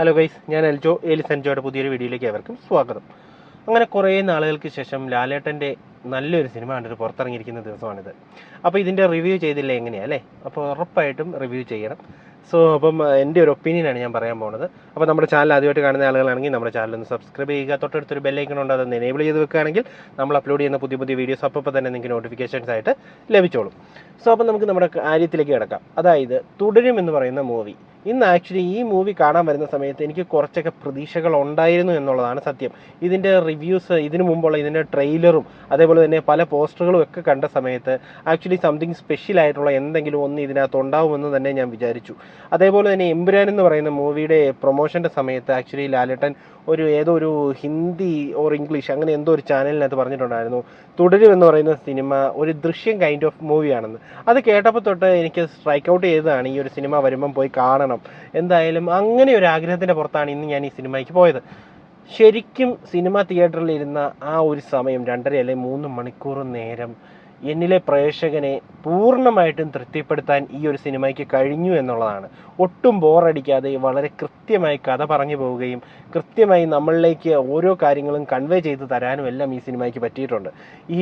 Hello guys ഞാൻ Eljo Ellis എൻജോയുടെ പുതിയൊരു വീഡിയോയിലേക്ക് ഏവർക്കും സ്വാഗതം. അങ്ങനെ കുറേ നാളുകൾക്ക് ശേഷം ലാലേട്ടന്റെ നല്ലൊരു സിനിമ കണ്ടിട്ട് പുറത്തിറങ്ങിയിരിക്കുന്ന ദിവസമാണിത്. അപ്പോൾ ഇതിന്റെ റിവ്യൂ ചെയ്തില്ല എങ്ങനെയാണ് അല്ലേ? അപ്പോൾ ഉറപ്പായിട്ടും റിവ്യൂ ചെയ്യണം. സോ അപ്പം എന്റെ ഒരു ഒപ്പീനിയനാണ് ഞാൻ പറയാൻ പോകുന്നത്. അപ്പോൾ നമ്മുടെ ചാനൽ ആദ്യമായിട്ട് കാണുന്ന ആളുകളാണെങ്കിൽ നമ്മുടെ ചാനൽ ഒന്ന് സബ്സ്ക്രൈബ് ചെയ്യുക. തൊട്ടടുത്തൊരു ബെല്ലൈക്കൺ ഉണ്ട് അതൊന്ന് എനേബിൾ ചെയ്ത് വെക്കുകയാണെങ്കിൽ നമ്മൾ അപ്ലോഡ് ചെയ്യുന്ന പുതിയ പുതിയ വീഡിയോസ് അപ്പോൾ തന്നെ നിങ്ങൾക്ക് നോട്ടിഫിക്കേഷൻസ് ആയിട്ട് ലഭിച്ചോളും. സോ അപ്പം നമുക്ക് നമ്മുടെ കാര്യത്തിലേക്ക് കിടക്കാം. അതായത് തുടരും എന്ന് പറയുന്ന മൂവി ഇന്ന് ആക്ച്വലി ഈ മൂവി കാണാൻ വരുന്ന സമയത്ത് എനിക്ക് കുറച്ചൊക്കെ പ്രതീക്ഷകൾ ഉണ്ടായിരുന്നു എന്നുള്ളതാണ് സത്യം. ഇതിന്റെ റിവ്യൂസ് ഇതിനു മുമ്പുള്ള ഇതിന്റെ ട്രെയിലറും അതേപോലെ തന്നെ പല പോസ്റ്ററുകളും ഒക്കെ കണ്ട സമയത്ത് ആക്ച്വലി സംതിങ് സ്പെഷ്യൽ ആയിട്ടുള്ള എന്തെങ്കിലും ഒന്ന് ഇതിനകത്ത് ഉണ്ടാവുമെന്ന് തന്നെ ഞാൻ വിചാരിച്ചു. അതേപോലെ തന്നെ എമ്പുരാൻ എന്ന് പറയുന്ന മൂവിയുടെ പ്രൊമോഷന്റെ സമയത്ത് ആക്ച്വലി ലാലേട്ടൻ ഒരു ഏതോ ഒരു ഹിന്ദി ഓർ ഇംഗ്ലീഷ് അങ്ങനെ എന്തോ ഒരു ചാനലിനകത്ത് പറഞ്ഞിട്ടുണ്ടായിരുന്നു. തുടരും എന്ന് പറയുന്ന സിനിമ ഒരു ദൃശ്യം കൈൻഡ് ഓഫ് മൂവിയാണെന്ന് അത് കേട്ടപ്പോൾ തൊട്ട് എനിക്ക് സ്ട്രൈക്ക് ഔട്ട് ചെയ്തതാണ് ഈ ഒരു സിനിമ വരുമ്പം പോയി കാണണം. എന്തായാലും അങ്ങനെ ഒരു ആഗ്രഹത്തിന്റെ പുറത്താണ് ഇന്ന് ഞാൻ ഈ സിനിമയ്ക്ക് പോയത്. ശരിക്കും സിനിമ തിയേറ്ററിൽ ഇരുന്ന ആ ഒരു സമയം രണ്ടര അല്ലെങ്കിൽ മൂന്ന് മണിക്കൂർ നേരം എന്നിലെ പ്രേക്ഷകനെ പൂർണമായിട്ടും തൃപ്തിപ്പെടുത്താൻ ഈ ഒരു സിനിമയ്ക്ക് കഴിഞ്ഞു എന്നുള്ളതാണ്. ഒട്ടും ബോറടിക്കാതെ വളരെ കൃത്യമായി കഥ പറഞ്ഞു പോവുകയും കൃത്യമായി നമ്മളിലേക്ക് ഓരോ കാര്യങ്ങളും കൺവേ ചെയ്ത് തരാനും എല്ലാം ഈ സിനിമയ്ക്ക് പറ്റിയിട്ടുണ്ട്.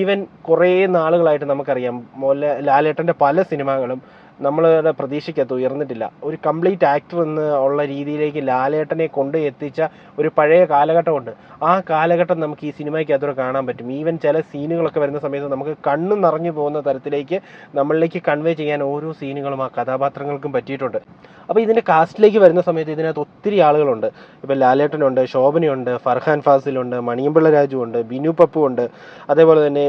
ഈവൻ കുറേ നാളുകളായിട്ട് നമുക്കറിയാം മോല ലാലേട്ടന്റെ പല സിനിമകളും നമ്മളുടെ പ്രതീക്ഷയ്ക്കകത്ത് ഉയർന്നിട്ടില്ല. ഒരു കംപ്ലീറ്റ് ആക്ടർ എന്ന് ഉള്ള രീതിയിലേക്ക് ലാലേട്ടനെ കൊണ്ട് എത്തിച്ച ഒരു പഴയ കാലഘട്ടമുണ്ട്. ആ കാലഘട്ടം നമുക്ക് ഈ സിനിമയ്ക്കകത്തൂടെ കാണാൻ പറ്റും. ഈവൻ ചില സീനുകളൊക്കെ വരുന്ന സമയത്ത് നമുക്ക് കണ്ണു നിറഞ്ഞു പോകുന്ന തരത്തിലേക്ക് നമ്മളിലേക്ക് കൺവേ ചെയ്യാൻ ഓരോ സീനുകളും ആ കഥാപാത്രങ്ങൾക്കും പറ്റിയിട്ടുണ്ട്. അപ്പോൾ ഇതിന്റെ കാസ്റ്റിലേക്ക് വരുന്ന സമയത്ത് ഇതിനകത്ത് ഒത്തിരി ആളുകളുണ്ട്. ഇപ്പോൾ ലാലേട്ടനുണ്ട് ശോഭനയുണ്ട് ഫർഹാൻ ഫാസിലുണ്ട് മണിയമ്പിള്ള രാജു ഉണ്ട് ബിനു പപ്പു ഉണ്ട് അതേപോലെ തന്നെ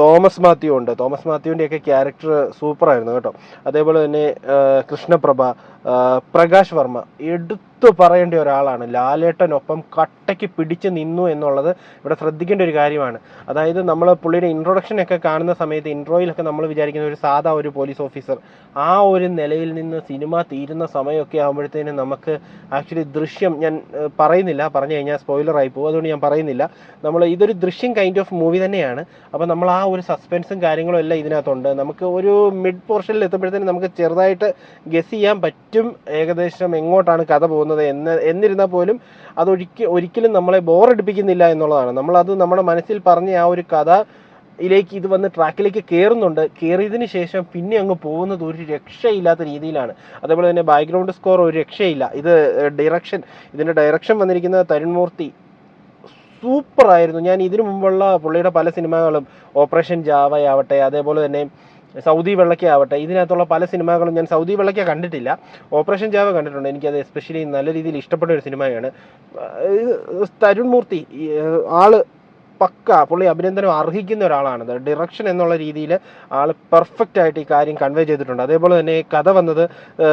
തോമസ് മാത്യു ഉണ്ട്. തോമസ് മാത്യുവിന്റെയൊക്കെ ക്യാരക്ടർ സൂപ്പറായിരുന്നു കേട്ടോ. അതേപോലെ തന്നെ കൃഷ്ണപ്രഭ പ്രകാശ് വർമ്മ എടുത്തു പറയേണ്ട ഒരാളാണ്. ലാലേട്ടനൊപ്പം കട്ടയ്ക്ക് പിടിച്ച് നിന്നു എന്നുള്ളത് ഇവിടെ ശ്രദ്ധിക്കേണ്ട ഒരു കാര്യമാണ്. അതായത് നമ്മൾ പുള്ളിയുടെ ഇൻട്രൊഡക്ഷൻ ഒക്കെ കാണുന്ന സമയത്ത് ഇൻട്രോയിലൊക്കെ നമ്മൾ വിചാരിക്കുന്ന ഒരു സാധാ ഒരു പോലീസ് ഓഫീസർ ആ ഒരു നിലയിൽ നിന്ന് സിനിമ തീരുന്ന സമയമൊക്കെ ആകുമ്പോഴത്തേനും നമുക്ക് ആക്ച്വലി ദൃശ്യം ഞാൻ പറയുന്നില്ല. പറഞ്ഞു കഴിഞ്ഞാൽ സ്പോയിലറായി പോകും. അതുകൊണ്ട് ഞാൻ പറയുന്നില്ല. നമ്മൾ ഇതൊരു ദൃശ്യം കൈൻഡ് ഓഫ് മൂവി തന്നെയാണ്. അപ്പോൾ നമ്മൾ ആ ഒരു സസ്പെൻസും കാര്യങ്ങളും എല്ലാം ഇതിനകത്തുണ്ട്. നമുക്ക് ഒരു മിഡ് പോർഷനിൽ എത്തുമ്പോഴത്തേനും നമുക്ക് ചെറുതായിട്ട് ഗസ് ചെയ്യാൻ പറ്റും. ഏകദേശം എങ്ങോട്ടാണ് കഥ പോകുന്നത് എന്ന് എന്നിരുന്നാൽ പോലും അതൊരിക്കൽ ഒരിക്കലും നമ്മളെ ബോറടിപ്പിക്കുന്നില്ല എന്നുള്ളതാണ്. നമ്മളത് നമ്മുടെ മനസ്സിൽ പറഞ്ഞ ആ ഒരു കഥ ഇതിലേക്ക് ഇത് വന്ന് ട്രാക്കിലേക്ക് കയറുന്നുണ്ട് കയറിയതിന് ശേഷം പിന്നെ അങ്ങ് പോകുന്നത് ഒരു രക്ഷയില്ലാത്ത രീതിയിലാണ്. അതേപോലെ തന്നെ ബാക്ക്ഗ്രൗണ്ട് സ്കോർ ഒരു രക്ഷയില്ല. ഇത് ഡയറക്ഷൻ ഇതിന്റെ ഡയറക്ഷൻ വന്നിരിക്കുന്ന തരുൺമൂർത്തി മൂർത്തി. സൂപ്പറായിരുന്നു. ഞാൻ ഇതിനു മുമ്പുള്ള പുള്ളിയുടെ പല സിനിമകളും ഓപ്പറേഷൻ ജാവയാവട്ടെ അതേപോലെ തന്നെ സൗദി വെള്ളക്കേ ആവട്ടെ ഇതിനകത്തുള്ള പല സിനിമകളും ഞാൻ സൗദി വെള്ളക്കേ കണ്ടിട്ടില്ല. ഓപ്പറേഷൻ ജാവ കണ്ടിട്ടുണ്ട്. എനിക്കത് എസ്പെഷ്യലി നല്ല രീതിയിൽ ഇഷ്ടപ്പെട്ട ഒരു സിനിമയാണ്. തരുൺ മൂർത്തി ആൾ പക്ക പുള്ളി അഭിനന്ദനം അർഹിക്കുന്ന ഒരാളാണ്. ഡിറക്ഷൻ എന്നുള്ള രീതിയിൽ ആൾ പെർഫെക്റ്റ് ആയിട്ട് ഈ കാര്യം കൺവേ ചെയ്തിട്ടുണ്ട്. അതേപോലെ തന്നെ കഥ വന്നത്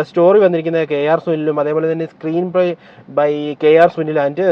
സ്റ്റോറി വന്നിരിക്കുന്നത് കെ ആർ സുനിലും അതേപോലെ തന്നെ screenplay by K R Sunil and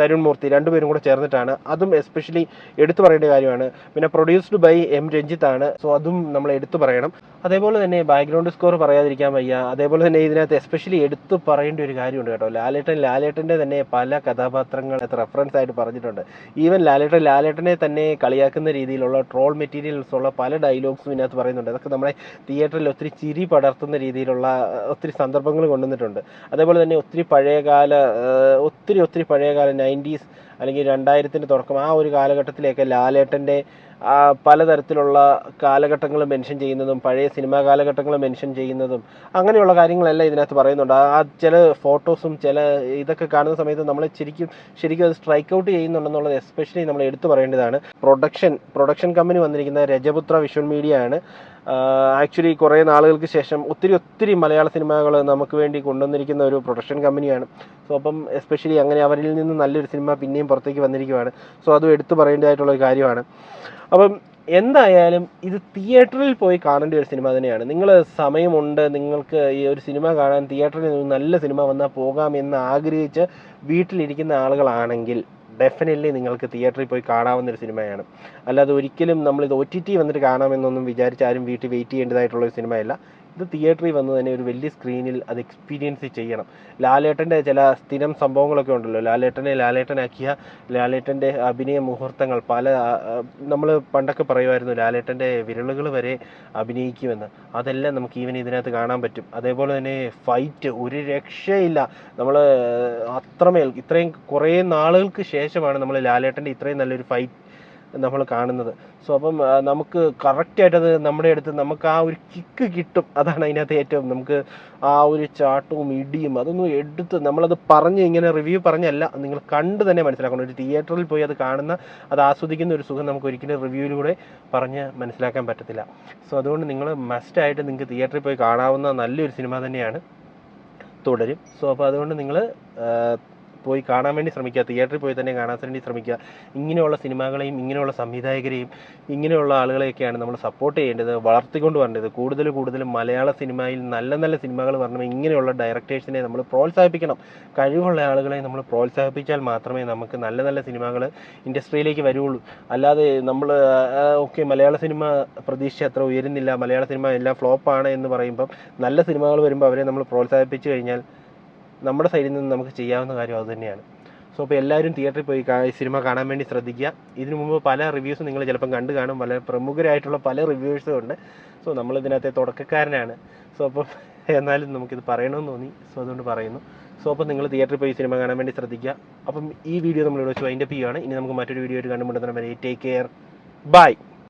Tarun Murthy രണ്ടുപേരും കൂടെ ചേർന്നിട്ടാണ്. അതും എസ്പെഷ്യലി എടുത്തു പറയേണ്ട കാര്യമാണ്. പിന്നെ പ്രൊഡ്യൂസ്ഡ് ബൈ എം രഞ്ജിത്താണ് സോ അതും നമ്മൾ എടുത്തു പറയണം. അതേപോലെ തന്നെ ബാക്ക്ഗ്രൗണ്ട് സ്കോർ പറയാതിരിക്കാൻ വയ്യ. അതേപോലെ തന്നെ ഇതിനകത്ത് എസ്പെഷ്യലി എടുത്തു പറയേണ്ട ഒരു കാര്യമുണ്ട് കേട്ടോ. ലാലേട്ടൻ ലാലേട്ടന്റെ തന്നെ പല കഥാപാത്രങ്ങൾ റെഫറൻസ് ആയിട്ട് പറഞ്ഞിട്ടുണ്ട്. ഈവൻ ലാലേട്ടൻ ലാലേട്ടനെ തന്നെ കളിയാക്കുന്ന രീതിയിലുള്ള ട്രോൾ മെറ്റീരിയൽസ് ഉള്ള പല ഡയലോഗ്സും ഇതിനകത്ത് പറയുന്നുണ്ട്. അതൊക്കെ നമ്മുടെ തിയേറ്ററിൽ ഒത്തിരി ചിരി പടർത്തുന്ന രീതിയിലുള്ള ഒത്തിരി സന്ദർഭങ്ങൾ കൊണ്ടുവന്നിട്ടുണ്ട്. അതേപോലെ തന്നെ ഒത്തിരി പഴയകാല ഒത്തിരി ഒത്തിരി പഴയകാല നയന്റീസ് അല്ലെങ്കിൽ രണ്ടായിരത്തിന്റെ തുടക്കം ആ ഒരു കാലഘട്ടത്തിലേക്ക് ലാലേട്ടന്റെ പലതരത്തിലുള്ള കാലഘട്ടങ്ങൾ മെൻഷൻ ചെയ്യുന്നതും പഴയ സിനിമാ കാലഘട്ടങ്ങൾ മെൻഷൻ ചെയ്യുന്നതും അങ്ങനെയുള്ള കാര്യങ്ങളെല്ലാം ഇതിനകത്ത് പറയുന്നുണ്ട്. ആ ചില ഫോട്ടോസും ചില ഇതൊക്കെ കാണുന്ന സമയത്ത് നമ്മൾ ശരിക്കും ശരിക്കും അത് സ്ട്രൈക്ക് ഔട്ട് ചെയ്യുന്നുണ്ടെന്നുള്ളത് എസ്പെഷ്യലി നമ്മൾ എടുത്തു പറയേണ്ടതാണ്. പ്രൊഡക്ഷൻ പ്രൊഡക്ഷൻ കമ്പനി വന്നിരിക്കുന്ന രജപുത്ര വിഷ്വൽ മീഡിയ ആണ്. ആക്ച്വലി കുറേ നാളുകൾക്ക് ശേഷം ഒത്തിരി ഒത്തിരി മലയാള സിനിമകൾ നമുക്ക് വേണ്ടി കൊണ്ടുവന്നിരിക്കുന്ന ഒരു പ്രൊഡക്ഷൻ കമ്പനിയാണ് സോ അപ്പം എസ്പെഷ്യലി അങ്ങനെ അവരിൽ നിന്ന് നല്ലൊരു സിനിമ പിന്നെയും പുറത്തേക്ക് വന്നിരിക്കുകയാണ് സോ അതും എടുത്തു പറയേണ്ടതായിട്ടുള്ള ഒരു കാര്യമാണ്. അപ്പം എന്തായാലും ഇത് തിയേറ്ററിൽ പോയി കാണേണ്ട ഒരു സിനിമ തന്നെയാണ്. നിങ്ങൾ സമയമുണ്ട് നിങ്ങൾക്ക് ഈ ഒരു സിനിമ കാണാൻ തിയേറ്ററിൽ നിന്ന് നല്ല സിനിമ വന്നാൽ പോകാം എന്ന് ആഗ്രഹിച്ച് വീട്ടിലിരിക്കുന്ന ആളുകളാണെങ്കിൽ ഡെഫിനറ്റ്ലി നിങ്ങൾക്ക് തിയേറ്ററിൽ പോയി കാണാവുന്ന ഒരു സിനിമയാണ്. അല്ലാതെ ഒരിക്കലും നമ്മളിത് ഒ ടി ടി വന്നിട്ട് കാണാമെന്നൊന്നും വിചാരിച്ച് ആരും വീട്ടിൽ വെയിറ്റ് ചെയ്യേണ്ടതായിട്ടുള്ള ഒരു സിനിമയല്ല. ഇത് തിയേറ്ററിൽ വന്ന് തന്നെ ഒരു വലിയ സ്ക്രീനിൽ അത് എക്സ്പീരിയൻസ് ചെയ്യണം. ലാലേട്ടന്റെ ചില സ്ഥിരം സംഭവങ്ങളൊക്കെ ഉണ്ടല്ലോ. ലാലേട്ടനെ ലാലേട്ടനാക്കിയ ലാലേട്ടന്റെ അഭിനയ മുഹൂർത്തങ്ങൾ പല നമ്മൾ പണ്ടൊക്കെ പറയുമായിരുന്നു ലാലേട്ടന്റെ വിരലുകൾ വരെ അഭിനയിക്കുമെന്ന്. അതെല്ലാം നമുക്ക് ഈവൻ ഇതിനകത്ത് കാണാൻ പറ്റും. അതേപോലെ തന്നെ ഫൈറ്റ് ഒരു രക്ഷയില്ല. നമ്മൾ അത്രമേൽ ഇത്രയും കുറേ നാളുകൾക്ക് ശേഷമാണ് നമ്മൾ ലാലേട്ടന്റെ ഇത്രയും നല്ലൊരു ഫൈറ്റ് നമ്മൾ കാണുന്നത്. സോ അപ്പം നമുക്ക് കറക്റ്റായിട്ട് അത് നമ്മുടെ അടുത്ത് നമുക്ക് ആ ഒരു കിക്ക് കിട്ടും. അതാണ് അതിനകത്ത് ഏറ്റവും നമുക്ക് ആ ഒരു ചാട്ടവും ഇടിയും അതൊന്നും എടുത്ത് നമ്മളത് പറഞ്ഞ് ഇങ്ങനെ റിവ്യൂ പറഞ്ഞല്ല. നിങ്ങൾ കണ്ട് തന്നെ മനസ്സിലാക്കണം. ഒരു തിയേറ്ററിൽ പോയി അത് കാണുന്ന അത് ആസ്വദിക്കുന്ന ഒരു സുഖം നമുക്ക് ഒരിക്കലും റിവ്യൂയിലൂടെ പറഞ്ഞ് മനസ്സിലാക്കാൻ പറ്റത്തില്ല. സോ അതുകൊണ്ട് നിങ്ങൾ മസ്റ്റായിട്ട് നിങ്ങൾക്ക് തിയേറ്ററിൽ പോയി കാണാവുന്ന നല്ലൊരു സിനിമ തന്നെയാണ് തുടരും. സോ അപ്പോൾ അതുകൊണ്ട് നിങ്ങൾ പോയി കാണാൻ വേണ്ടി ശ്രമിക്കുക തിയേറ്ററിൽ പോയി തന്നെ കാണാൻ വേണ്ടി ശ്രമിക്കുക. ഇങ്ങനെയുള്ള സിനിമകളെയും ഇങ്ങനെയുള്ള സംവിധായകരെയും ഇങ്ങനെയുള്ള ആളുകളെയൊക്കെയാണ് നമ്മൾ സപ്പോർട്ട് ചെയ്യേണ്ടത് വളർത്തിക്കൊണ്ട് വരേണ്ടത്. കൂടുതൽ കൂടുതൽ മലയാള സിനിമയിൽ നല്ല നല്ല സിനിമകൾ വരണം ഇങ്ങനെയുള്ള ഡയറക്ടേഴ്സിനെ നമ്മൾ പ്രോത്സാഹിപ്പിക്കണം. കഴിവുള്ള ആളുകളെ നമ്മൾ പ്രോത്സാഹിപ്പിച്ചാൽ മാത്രമേ നമുക്ക് നല്ല നല്ല സിനിമകൾ ഇൻഡസ്ട്രിയിലേക്ക് വരുള്ളൂ. അല്ലാതെ നമ്മൾ ഓക്കെ മലയാള സിനിമ പ്രതീക്ഷ അത്ര ഉയരുന്നില്ല മലയാള സിനിമ എല്ലാം ഫ്ലോപ്പാണ് എന്ന് പറയുമ്പം നല്ല സിനിമകൾ വരുമ്പോൾ അവരെ നമ്മൾ പ്രോത്സാഹിപ്പിച്ചു കഴിഞ്ഞാൽ നമ്മുടെ സൈഡിൽ നിന്ന് നമുക്ക് ചെയ്യാവുന്ന കാര്യം അതുതന്നെയാണ് സോ അപ്പോൾ എല്ലാവരും തിയേറ്ററിൽ പോയി സിനിമ കാണാൻ വേണ്ടി ശ്രദ്ധിക്കുക. ഇതിനു മുമ്പ് പല റിവ്യൂസും നിങ്ങൾ ചിലപ്പം കണ്ടു കാണും. വളരെ പ്രമുഖരായിട്ടുള്ള പല റിവ്യൂസും ഉണ്ട്. സോ നമ്മൾ ഇതിനകത്തെ തുടക്കക്കാരനാണ്. സോ അപ്പം എന്നാലും നമുക്കിത് പറയണമെന്ന് തോന്നി. സോ അതുകൊണ്ട് പറയുന്നു. സോ അപ്പോൾ നിങ്ങൾ തിയേറ്ററിൽ പോയി സിനിമ കാണാൻ വേണ്ടി ശ്രദ്ധിക്കുക. അപ്പം ഈ വീഡിയോ നമ്മൾ ഇവിടെ വെച്ച് വൈൻഡപ്പ് ചെയ്യുകയാണ് ഇനി നമുക്ക് മറ്റൊരു വീഡിയോ ആയിട്ട് കണ്ടുമുട്ടുന്ന വരെ ടേക്ക് കെയർ ബൈ